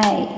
Hey.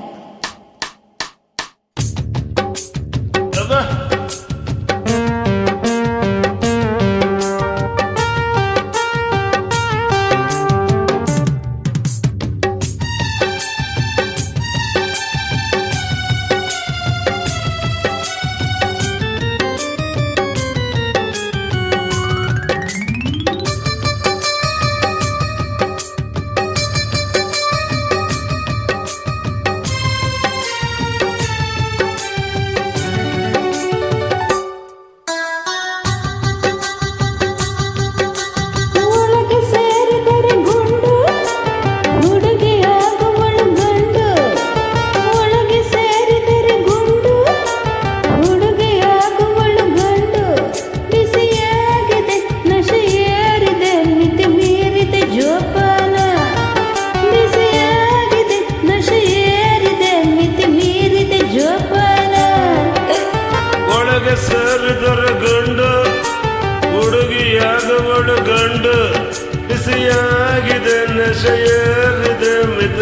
ಹುಡುಗಿಯಾದವಳು ಗಂಡು ಬಿಸಿಯಾಗಿದೆ ನಶೆಯೇರಿದೆ ಮಿತ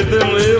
with them